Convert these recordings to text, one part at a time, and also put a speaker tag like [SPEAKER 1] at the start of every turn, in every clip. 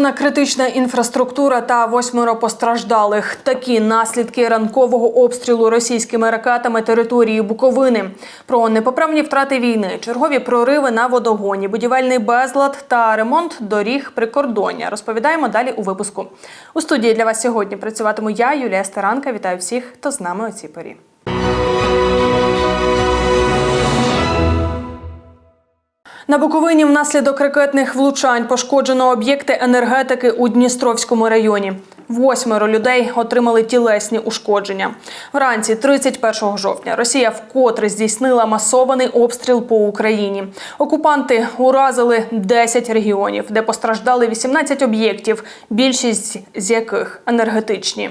[SPEAKER 1] Пошкоджена критична інфраструктура та восьмеро постраждалих. Такі наслідки ранкового обстрілу російськими ракетами території Буковини. Про непоправні втрати війни, чергові прориви на водогоні, будівельний безлад та ремонт доріг прикордоння. Розповідаємо далі у випуску. У студії для вас сьогодні працюватиму я, Юлія Старанка. Вітаю всіх, хто з нами у цій порі. На Буковині внаслідок ракетних влучань пошкоджено об'єкти енергетики у Дністровському районі. Восьмеро людей отримали тілесні ушкодження. Вранці 31 жовтня Росія вкотре здійснила масований обстріл по Україні. Окупанти уразили 10 регіонів, де постраждали 18 об'єктів, більшість з яких енергетичні.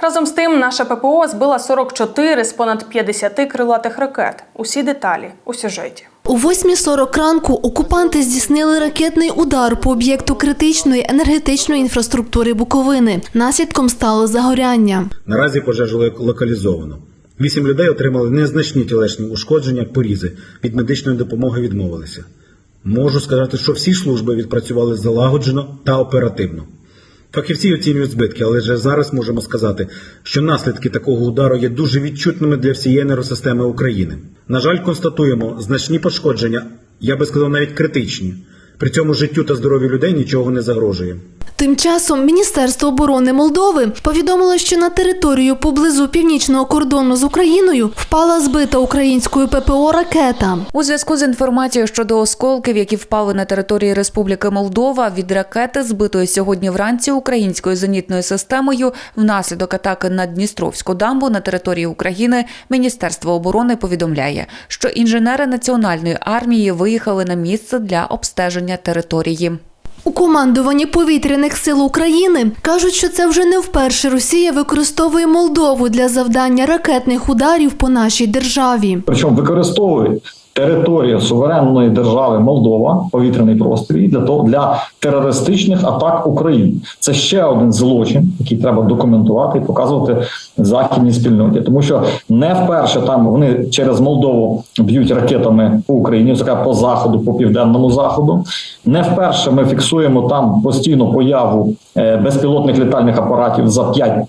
[SPEAKER 1] Разом з тим, наша ППО збила 44 з понад 50 крилатих ракет. Усі деталі у сюжеті.
[SPEAKER 2] О 8.40 ранку окупанти здійснили ракетний удар по об'єкту критичної енергетичної інфраструктури Буковини. Наслідком стало загоряння.
[SPEAKER 3] Наразі пожежу локалізовано. Вісім людей отримали незначні тілесні ушкодження, порізи. Від медичної допомоги відмовилися. Можу сказати, що всі служби відпрацювали залагоджено та оперативно. Фахівці оцінюють збитки, але вже зараз можемо сказати, що наслідки такого удару є дуже відчутними для всієї енергосистеми України. На жаль, констатуємо значні пошкодження, я би сказав, навіть критичні. При цьому життю та здоров'ю людей нічого не загрожує.
[SPEAKER 2] Тим часом Міністерство оборони Молдови повідомило, що на територію поблизу північного кордону з Україною впала збита українською ППО ракета.
[SPEAKER 4] У зв'язку з інформацією щодо осколків, які впали на території Республіки Молдова від ракети, збитої сьогодні вранці українською зенітною системою, внаслідок атаки на Дністровську дамбу на території України, Міністерство оборони повідомляє, що інженери національної армії виїхали на місце для обстеження території.
[SPEAKER 2] У командуванні повітряних сил України кажуть, що це вже не вперше Росія використовує Молдову для завдання ракетних ударів по нашій державі.
[SPEAKER 5] Причому використовують територію суверенної держави Молдова, повітряний простір і для того для терористичних атак України. Це ще один злочин, який треба документувати і показувати західній спільноті, тому що не вперше там вони через Молдову б'ють ракетами по Україні, зокрема по заходу, по південному заходу. Не вперше ми фіксуємо там постійну появу е, безпілотних літальних апаратів за 5-10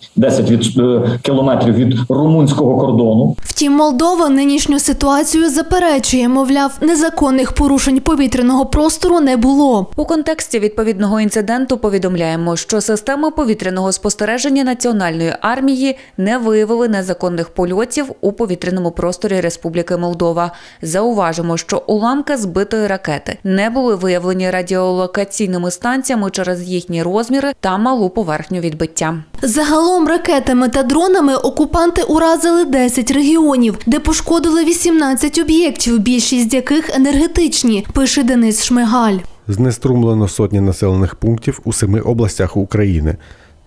[SPEAKER 5] від е, кілометрів від румунського кордону.
[SPEAKER 2] Втім, Молдова нинішню ситуацію заперечує, мовляв, незаконних порушень повітряного простору не було.
[SPEAKER 4] У контексті відповідного інциденту повідомляємо, що системи повітряного спостереження національної армії не виявили незаконних польотів у повітряному просторі Республіки Молдова. Зауважимо, що уламки збитої ракети не були виявлені радіолокаційними станціями через їхні розміри та малу поверхню відбиття.
[SPEAKER 2] Загалом ракетами та дронами окупанти уразили 10 регіонів, де пошкодили 18 об'єктів, більшість яких енергетичні, пише Денис Шмигаль.
[SPEAKER 6] Знеструмлено сотні населених пунктів у семи областях України.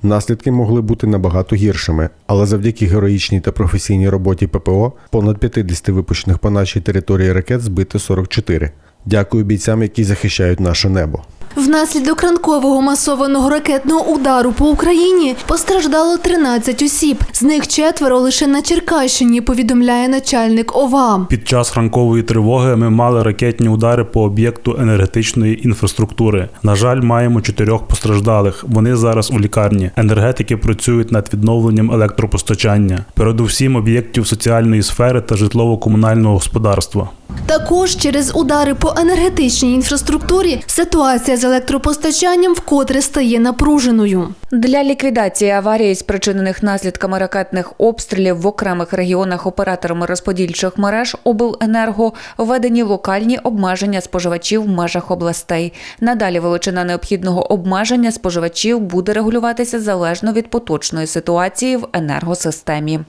[SPEAKER 6] Наслідки могли бути набагато гіршими, але завдяки героїчній та професійній роботі ППО понад 50 випущених по нашій території ракет збито 44. Дякую бійцям, які захищають наше небо.
[SPEAKER 2] Внаслідок ранкового масованого ракетного удару по Україні постраждало 13 осіб. З них четверо лише на Черкащині, повідомляє начальник ОВА.
[SPEAKER 7] Під час ранкової тривоги ми мали ракетні удари по об'єкту енергетичної інфраструктури. На жаль, маємо чотирьох постраждалих. Вони зараз у лікарні. Енергетики працюють над відновленням електропостачання, передусім об'єктів соціальної сфери та житлово-комунального господарства.
[SPEAKER 2] Також через удари по енергетичній інфраструктурі ситуація з електропостачанням вкотре стає напруженою.
[SPEAKER 4] Для ліквідації аварії, спричинених наслідками ракетних обстрілів в окремих регіонах операторами розподільчих мереж обленерго введені локальні обмеження споживачів в межах областей. Надалі величина необхідного обмеження споживачів буде регулюватися залежно від поточної ситуації в енергосистемі.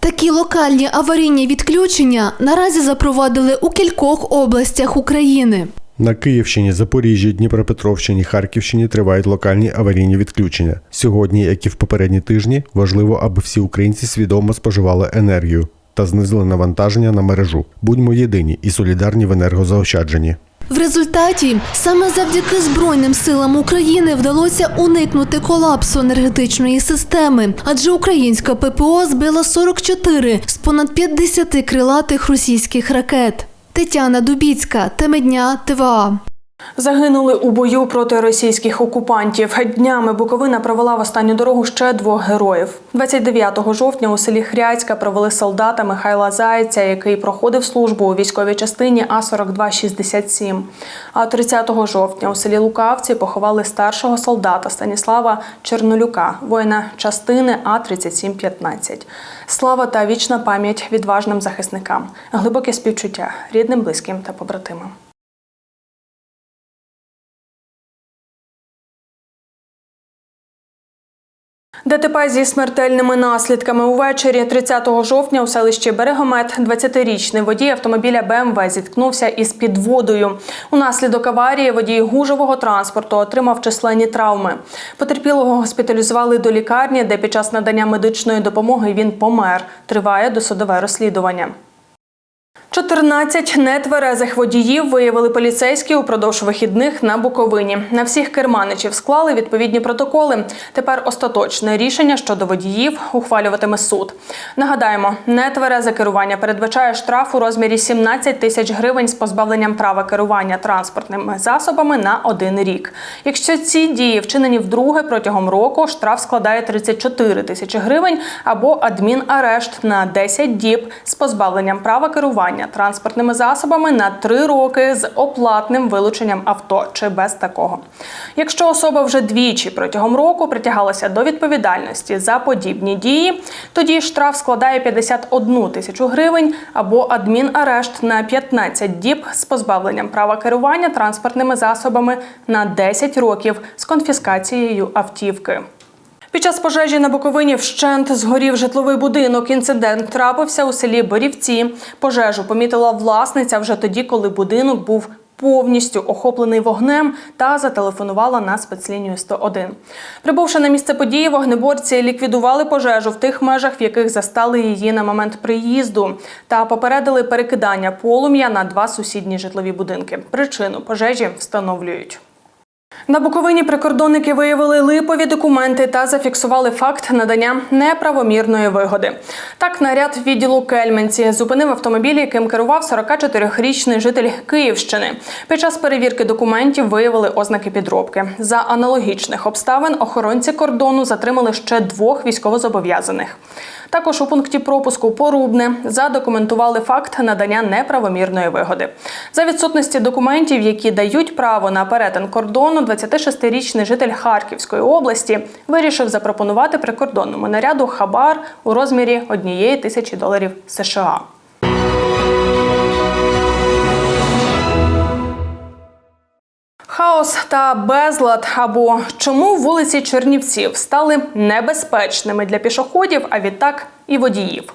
[SPEAKER 2] Такі локальні аварійні відключення наразі запровадили у кількох областях України.
[SPEAKER 6] На Київщині, Запоріжжі, Дніпропетровщині, Харківщині тривають локальні аварійні відключення. Сьогодні, як і в попередні тижні, важливо, аби всі українці свідомо споживали енергію та знизили навантаження на мережу. Будьмо єдині і солідарні в енергозаощадженні.
[SPEAKER 2] В результаті саме завдяки Збройним силам України вдалося уникнути колапсу енергетичної системи, адже українська ППО збила 44 з понад 50 крилатих російських ракет. Тетяна Дубіцька, Темедня, ТВА.
[SPEAKER 1] Загинули у бою проти російських окупантів. Днями Буковина провела в останню дорогу ще двох героїв. 29 жовтня у селі Хряцька провели солдата Михайла Зайця, який проходив службу у військовій частині А 4267 А 30 жовтня у селі Лукавці поховали старшого солдата Станіслава Чернолюка, воїна частини А 3715 Слава та вічна пам'ять відважним захисникам, глибоке співчуття рідним, близьким та побратимам. ДТП зі смертельними наслідками увечері 30 жовтня у селищі Берегомет 20-річний водій автомобіля БМВ зіткнувся із підводою. Унаслідок аварії водій гужового транспорту отримав численні травми. Потерпілого госпіталізували до лікарні, де під час надання медичної допомоги він помер. Триває досудове розслідування. 14 нетверезих водіїв виявили поліцейські упродовж вихідних на Буковині. На всіх керманичів склали відповідні протоколи. Тепер остаточне рішення щодо водіїв ухвалюватиме суд. Нагадаємо, нетверезе керування передбачає штраф у розмірі 17 тисяч гривень з позбавленням права керування транспортними засобами на один рік. Якщо ці дії вчинені вдруге протягом року, штраф складає 34 тисячі гривень або адмінарешт на 10 діб з позбавленням права керування транспортними засобами на 3 роки з оплатним вилученням авто чи без такого. Якщо особа вже двічі протягом року притягалася до відповідальності за подібні дії, тоді штраф складає 51 тисячу гривень або адмінарешт на 15 діб з позбавленням права керування транспортними засобами на 10 років з конфіскацією автівки. Під час пожежі на Буковині вщент згорів житловий будинок. Інцидент трапився у селі Борівці. Пожежу помітила власниця вже тоді, коли будинок був повністю охоплений вогнем та зателефонувала на спецлінію 101. Прибувши на місце події, вогнеборці ліквідували пожежу в тих межах, в яких застали її на момент приїзду, та попередили перекидання полум'я на два сусідні житлові будинки. Причину пожежі встановлюють. На Буковині прикордонники виявили липові документи та зафіксували факт надання неправомірної вигоди. Так, наряд відділу Кельменці зупинив автомобіль, яким керував 44-річний житель Київщини. Під час перевірки документів виявили ознаки підробки. За аналогічних обставин охоронці кордону затримали ще двох військовозобов'язаних. Також у пункті пропуску Порубне задокументували факт надання неправомірної вигоди. За відсутності документів, які дають право на перетин кордону, 26-річний житель Харківської області вирішив запропонувати прикордонному наряду хабар у розмірі однієї тисячі доларів США. Хаос та безлад або чому вулиці Чернівців стали небезпечними для пішоходів, а відтак і водіїв.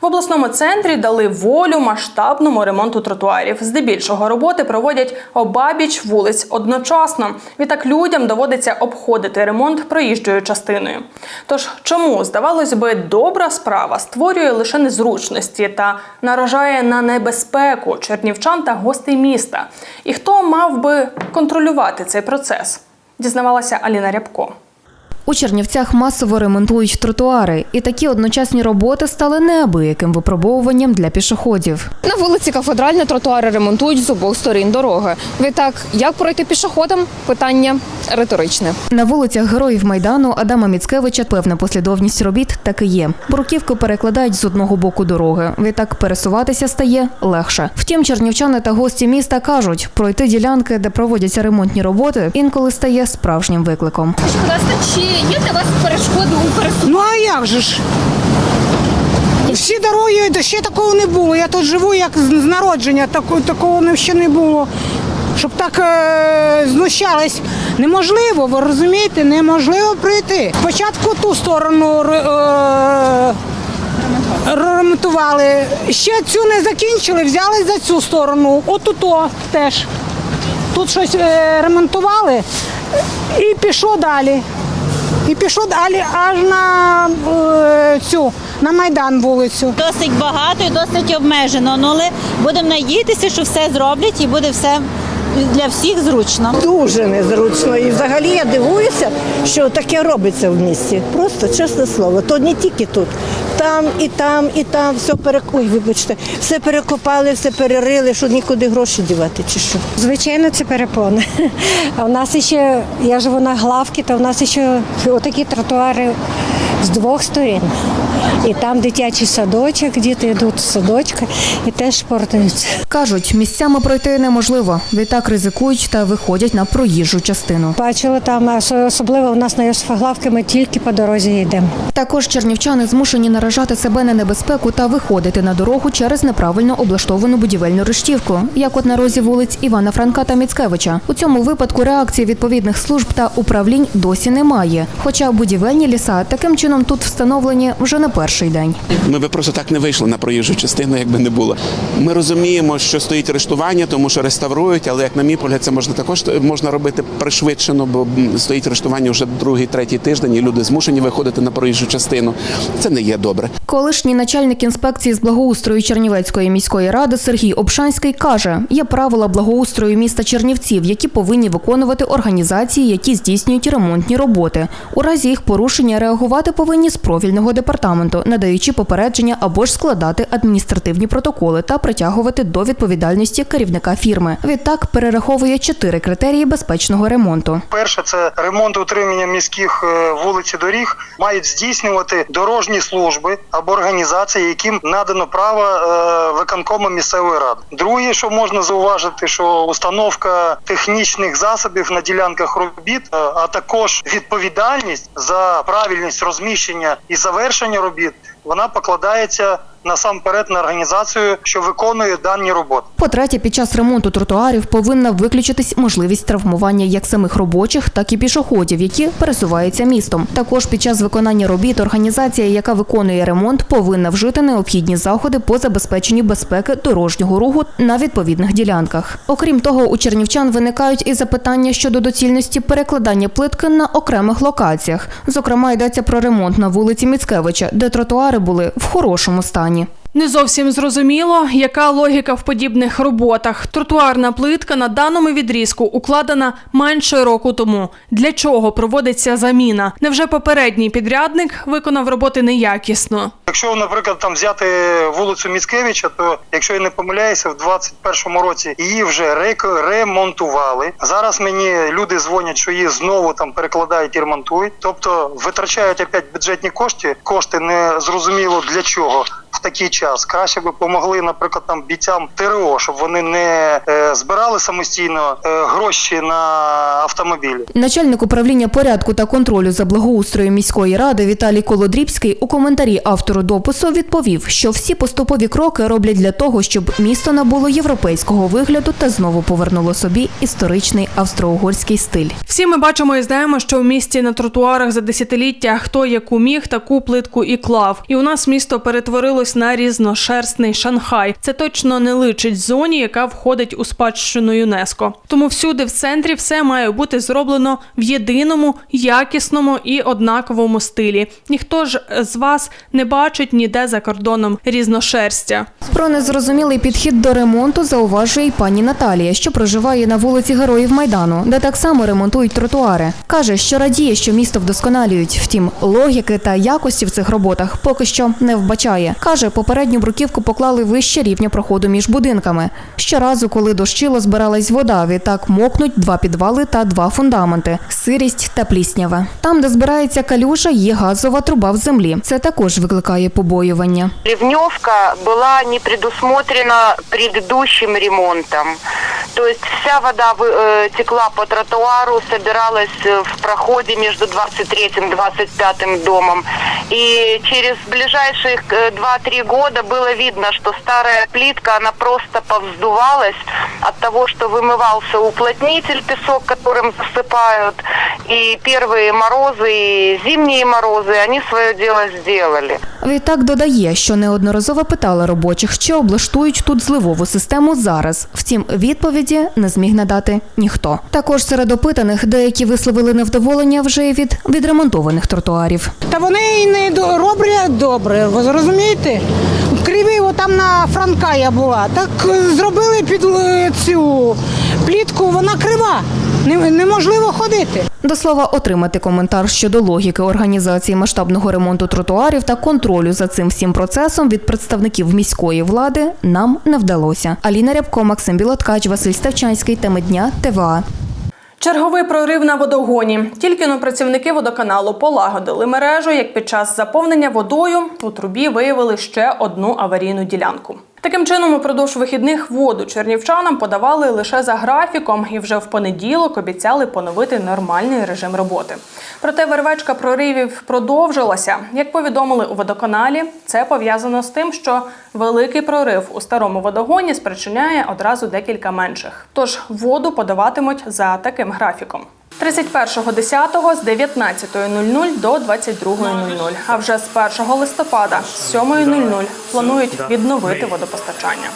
[SPEAKER 1] В обласному центрі дали волю масштабному ремонту тротуарів. Здебільшого роботи проводять обабіч вулиць одночасно. Відтак людям доводиться обходити ремонт проїжджою частиною. Тож чому здавалось би, добра справа створює лише незручності та наражає на небезпеку чернівчан та гостей міста? І хто мав би контролювати цей процес? Дізнавалася Аліна Рябко.
[SPEAKER 8] У Чернівцях масово ремонтують тротуари, і такі одночасні роботи стали неабияким випробовуванням для пішоходів.
[SPEAKER 9] На вулиці Кафедральна тротуари ремонтують з обох сторін дороги. Відтак, як пройти пішоходам? Питання риторичне.
[SPEAKER 8] На вулицях героїв майдану Адама Міцкевича певна послідовність робіт таки є. Бруківки перекладають з одного боку дороги. Відтак пересуватися стає легше. Втім, чернівчани та гості міста кажуть, пройти ділянки, де проводяться ремонтні роботи, інколи стає справжнім викликом.
[SPEAKER 10] Будь чи є для вас перешкоди у пересуванні?
[SPEAKER 11] Ну а як же ж? Всі дороги, ще такого не було. Я тут живу як з народження, такого, такого ще не було. Щоб так е, знущались. Неможливо, ви розумієте, неможливо пройти. Спочатку ту сторону е, ремонтували, ще цю не закінчили, взяли за цю сторону. Отуто теж. Тут щось е, ремонтували і пішло далі. І пішов далі аж на е, цю на Майдан вулицю.
[SPEAKER 10] Досить багато і досить обмежено. Ну, але будемо надіятися, що все зроблять і буде все
[SPEAKER 12] для всіх зручно.
[SPEAKER 13] Дуже незручно. І взагалі я дивуюся, що таке робиться в місті. Просто чесне слово. То не тільки тут. Там і там, і там все перек... Ой, вибачте, все перекопали, все перерили, що нікуди гроші дівати чи що.
[SPEAKER 14] Звичайно, це перепони. А в нас ще, я живу на главці, то в нас ще отакі тротуари з двох сторін. І там дитячий садочок, діти йдуть з садочка і теж портаються.
[SPEAKER 8] Кажуть, місцями пройти неможливо. Відтак ризикують та виходять на проїжджу частину.
[SPEAKER 14] Бачила там, особливо у нас на Йосифоглавки, ми тільки по дорозі йдемо.
[SPEAKER 8] Також чернівчани змушені наражати себе на небезпеку та виходити на дорогу через неправильно облаштовану будівельну рештівку, як от на розі вулиць Івана Франка та Міцкевича. У цьому випадку реакції відповідних служб та управлінь досі немає. Хоча будівельні ліса таким чином тут встановлені вже не перший день.
[SPEAKER 15] Ми би просто так не вийшли на проїжджу частину, якби не було. Ми розуміємо, що стоїть рештування, тому що реставрують, але як на мій погляд, це можна також можна робити пришвидшено, бо стоїть рештування вже другий, третій тиждень, і люди змушені виходити на проїжджу частину. Це не є добре.
[SPEAKER 8] Колишній начальник інспекції з благоустрою Чернівецької міської ради Сергій Обшанський каже, є правила благоустрою міста Чернівців, які повинні виконувати організації, які здійснюють ремонтні роботи. У разі їх порушення реагувати повинні з профільного департаменту, надаючи попередження або ж складати адміністративні протоколи та притягувати до відповідальності керівника фірми. Відтак перераховує чотири критерії безпечного ремонту.
[SPEAKER 16] Перше це ремонт утримання міських е, вулиць і доріг мають здійснювати дорожні служби або організації, яким надано право е, виконкому місцевої ради. Друге, що можна зауважити, що установка технічних засобів на ділянках робіт, е, а також відповідальність за правильність розміщення і завершення робіт, вона покладається насамперед на організацію, що виконує дані роботи.
[SPEAKER 8] По-третє, під час ремонту тротуарів повинна виключитись можливість травмування як самих робочих, так і пішоходів, які пересуваються містом. Також під час виконання робіт організація, яка виконує ремонт, повинна вжити необхідні заходи по забезпеченню безпеки дорожнього руху на відповідних ділянках. Окрім того, у чернівчан виникають і запитання щодо доцільності перекладання плитки на окремих локаціях. Зокрема, йдеться про ремонт на вулиці Міцкевича, де тротуари були в хорошому стані.
[SPEAKER 1] Не зовсім зрозуміло, яка логіка в подібних роботах. Тротуарна плитка на даному відрізку укладена менше року тому. Для чого проводиться заміна? Невже попередній підрядник виконав роботи неякісно?
[SPEAKER 16] Якщо, наприклад, там взяти вулицю Міцкевича, то якщо я не помиляюся, в 21-му році її вже ремонтували. Зараз мені люди дзвонять, що її знову там перекладають і ремонтують. Тобто витрачають опять бюджетні кошти. Кошти не зрозуміло для чого. В такий час краще би помогли, наприклад, там бійцям ТРО, щоб вони не е, збирали самостійно е, гроші на автомобілі.
[SPEAKER 8] Начальник управління порядку та контролю за благоустроєм міської ради Віталій Колодрібський у коментарі автору допису відповів, що всі поступові кроки роблять для того, щоб місто набуло європейського вигляду та знову повернуло собі історичний австро-угорський стиль.
[SPEAKER 1] Всі ми бачимо і знаємо, що в місті на тротуарах за десятиліття хто яку міг, таку плитку і клав. І у нас місто перетворилось на різношерстний Шанхай. Це точно не личить зоні, яка входить у спадщину ЮНЕСКо. Тому всюди в центрі все має бути зроблено в єдиному, якісному і однаковому стилі. Ніхто ж з вас не бачить ніде за кордоном різношерстя.
[SPEAKER 8] Про незрозумілий підхід до ремонту зауважує й пані Наталія, що проживає на вулиці Героїв Майдану, де так само ремонтують тротуари. Каже, що радіє, що місто вдосконалюють. Втім, логіки та якості в цих роботах поки що не вбачає. Каже, попередню бруківку поклали вище рівня проходу між будинками. Щоразу, коли дощило, збиралась вода. Відтак мокнуть два підвали та два фундаменти, сирість та пліснява. Там, де збирається калюжа, є газова труба в землі. Це також викликає побоювання.
[SPEAKER 17] Ливневка была не предусмотрена предыдущим ремонтом. То есть вся вода вы- э, текла по тротуару, собиралась э, в проходе между 23-м и 25-м домом. И через ближайших э, 2-3 года было видно, что старая плитка, она просто повздувалась от того, что вымывался уплотнитель, песок, которым засыпают. И первые морозы, и зимние морозы, они свое дело сделали.
[SPEAKER 8] Відтак додає, що неодноразово питала робочих, чи облаштують тут зливову систему зараз. Втім, відповіді не зміг надати ніхто. Також серед опитаних деякі висловили невдоволення вже й від відремонтованих тротуарів.
[SPEAKER 11] Та вони і не до- роблять добре, ви Зрозумієте? В Кривій, там на Франка я була, так е, зробили під е, цю плітку, вона крива. Неможливо ходити.
[SPEAKER 8] До слова, отримати коментар щодо логіки організації масштабного ремонту тротуарів та контролю за цим всім процесом від представників міської влади нам не вдалося. Аліна Рябко, Максим Білоткач, Василь Ставчанський. Теми дня ТВА.
[SPEAKER 1] Черговий прорив на водогоні. Тільки но працівники водоканалу полагодили мережу, як під час заповнення водою у трубі виявили ще одну аварійну ділянку. Таким чином, упродовж вихідних воду чернівчанам подавали лише за графіком, і вже в понеділок обіцяли поновити нормальний режим роботи. Проте вервечка проривів продовжилася. Як повідомили у водоканалі, це пов'язано з тим, що великий прорив у старому водогоні спричиняє одразу декілька менших. Тож воду подаватимуть за таким графіком. 31.10 з 19.00 до 22.00, а вже з 1 листопада з 7.00 планують відновити водопостачання.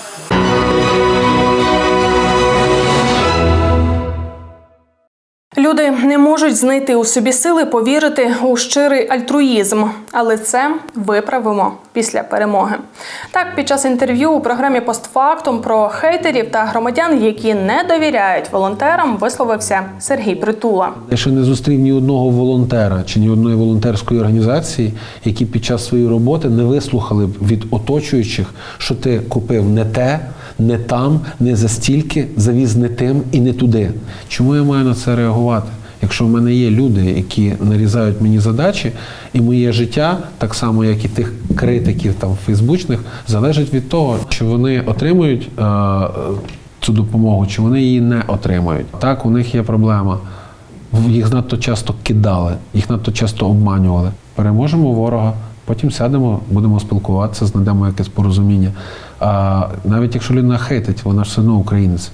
[SPEAKER 1] Люди не можуть знайти у собі сили повірити у щирий альтруїзм, але це виправимо після перемоги. Так, під час інтерв'ю у програмі Постфактум про хейтерів та громадян, які не довіряють волонтерам, висловився Сергій Притула.
[SPEAKER 12] Я ще не зустрів ні одного волонтера чи ні одної волонтерської організації, які під час своєї роботи не вислухали б від оточуючих, що ти купив не те, не там, не за стільки, завіз не тим і не туди. Чому я маю на це реагувати? Якщо в мене є люди, які нарізають мені задачі, і моє життя, так само як і тих критиків там фейсбучних, залежить від того, чи вони отримують е, цю допомогу, чи вони її не отримають. Так, у них є проблема. Їх надто часто кидали, їх надто часто обманювали. Переможемо ворога, потім сядемо, будемо спілкуватися, знайдемо якесь порозуміння. А навіть якщо людина хейтить, вона ж все одно українець.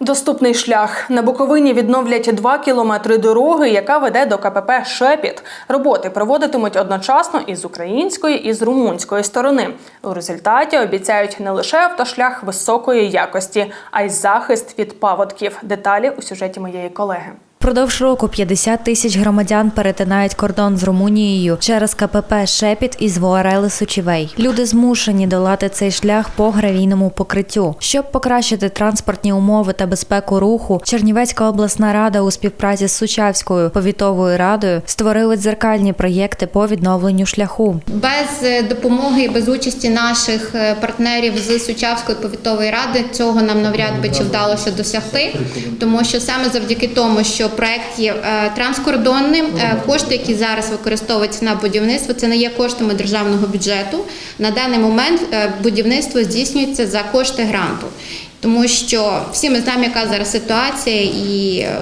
[SPEAKER 1] Доступний шлях на Буковині відновлять 2 кілометри дороги, яка веде до КПП Шепіт. Роботи проводитимуть одночасно із української і з румунської сторони. У результаті обіцяють не лише автошлях високої якості, а й захист від паводків. Деталі у сюжеті моєї колеги.
[SPEAKER 18] Впродовж року 50 тисяч громадян перетинають кордон з Румунією через КПП Шепіт із Воарели Сучівей. Люди змушені долати цей шлях по гравійному покриттю. Щоб покращити транспортні умови та безпеку руху, Чернівецька обласна рада у співпраці з Сучавською повітовою радою створили дзеркальні проєкти по відновленню шляху.
[SPEAKER 10] Без е, допомоги і без участі наших е, партнерів з Сучавської повітової ради цього нам навряд би чи вдалося досягти, тому що саме завдяки тому, що проект є е, транскордонним, е, кошти, які зараз використовуються на будівництво, це не є коштами державного бюджету. На даний момент е, будівництво здійснюється за кошти гранту. Тому що всі ми знаємо, яка зараз ситуація, і е,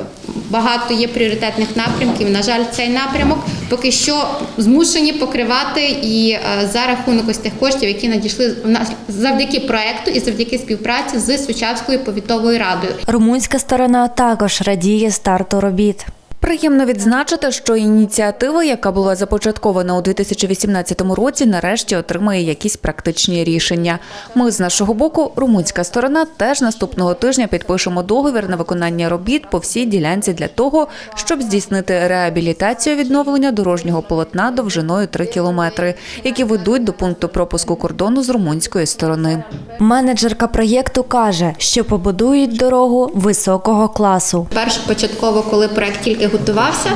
[SPEAKER 10] багато є пріоритетних напрямків. На жаль, цей напрямок поки що змушені покривати і е, за рахунок ось тих коштів, які надійшли в нас завдяки проекту і завдяки співпраці з Сучавською повітовою радою.
[SPEAKER 18] Румунська сторона також радіє старту робіт.
[SPEAKER 4] Приємно відзначити, що ініціатива, яка була започаткована у 2018 році, нарешті отримає якісь практичні рішення. Ми з нашого боку, румунська сторона, теж наступного тижня підпишемо договір на виконання робіт по всій ділянці для того, щоб здійснити реабілітацію відновлення дорожнього полотна довжиною 3 кілометри, які ведуть до пункту пропуску кордону з румунської сторони.
[SPEAKER 18] Менеджерка проєкту каже, що побудують дорогу високого класу.
[SPEAKER 10] Першопочатково, коли проект тільки готувався,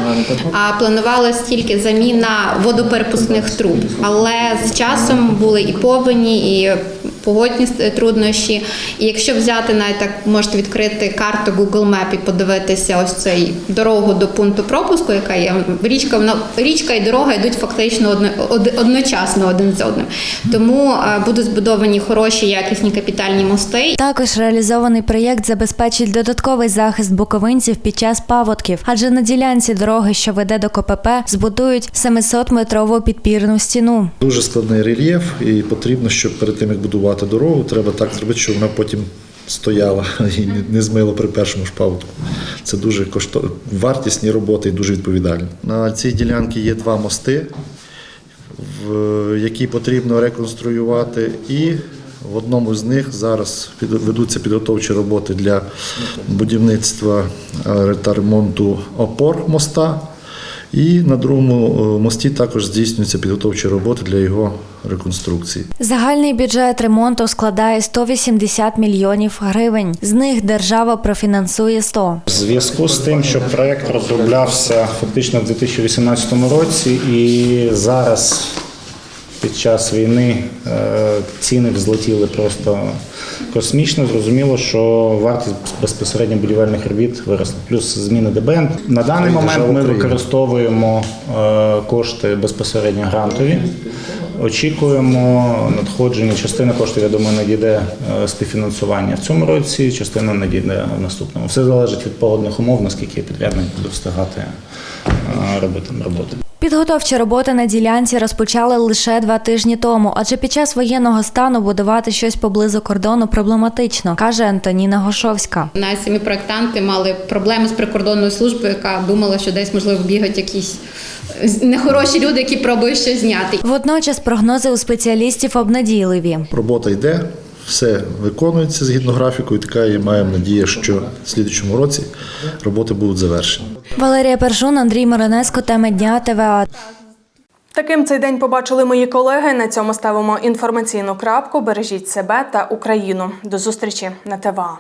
[SPEAKER 10] а планувалась тільки заміна водоперепускних труб. Але з часом були і повені, і погодні труднощі. І якщо взяти навіть так, можете відкрити карту Google Map і подивитися ось цей дорогу до пункту пропуску, яка є річка, вона річка і дорога йдуть фактично одно, од- одночасно один з одним. Тому е, будуть збудовані хороші якісні капітальні мости.
[SPEAKER 18] Також реалізований проєкт забезпечить додатковий захист буковинців під час паводків, адже на ділянці дороги, що веде до КПП, збудують 700-метрову підпірну стіну.
[SPEAKER 19] Дуже складний рельєф, і потрібно, щоб перед тим як будувати дорогу, треба так зробити, щоб вона потім стояла і не- змила при першому ж паводку. Це дуже кошто... вартісні роботи і дуже відповідальні. На цій ділянці є два мости, які потрібно реконструювати, і в одному з них зараз ведуться підготовчі роботи для будівництва е, та ремонту опор моста. І на другому е, мості також здійснюються підготовчі роботи для його реконструкції.
[SPEAKER 18] Загальний бюджет ремонту складає 180 мільйонів гривень. З них держава профінансує 100.
[SPEAKER 11] В зв'язку з тим, що проект розроблявся фактично в 2018 році, і зараз під час війни е, ціни взлетіли просто космічно. Зрозуміло, що вартість безпосередньо будівельних робіт виросла. Плюс зміни ДБН. На даний момент ми використовуємо е, кошти безпосередньо грантові. Очікуємо надходження. Частина коштів, я думаю, надійде е, співфінансування в цьому році, частина надійде в наступному. Все залежить від погодних умов, наскільки підрядник буде встигати робити роботи.
[SPEAKER 18] Підготовчі роботи на ділянці розпочали лише два тижні тому, адже під час воєнного стану будувати щось поблизу кордону проблематично, каже Антоніна Гошовська.
[SPEAKER 10] Наші самі проектанти мали проблеми з прикордонною службою, яка думала, що десь можливо бігають якісь е, нехороші люди, які пробують щось зняти.
[SPEAKER 18] Водночас прогнози у спеціалістів обнадійливі.
[SPEAKER 19] Робота йде, все виконується згідно графіку, і така і маємо надію, що в слідчому році роботи будуть завершені.
[SPEAKER 18] Валерія Першун, Андрій Миронеско, теми дня ТВА.
[SPEAKER 1] Таким цей день побачили мої колеги. На цьому ставимо інформаційну крапку. Бережіть себе та Україну. До зустрічі на ТВА.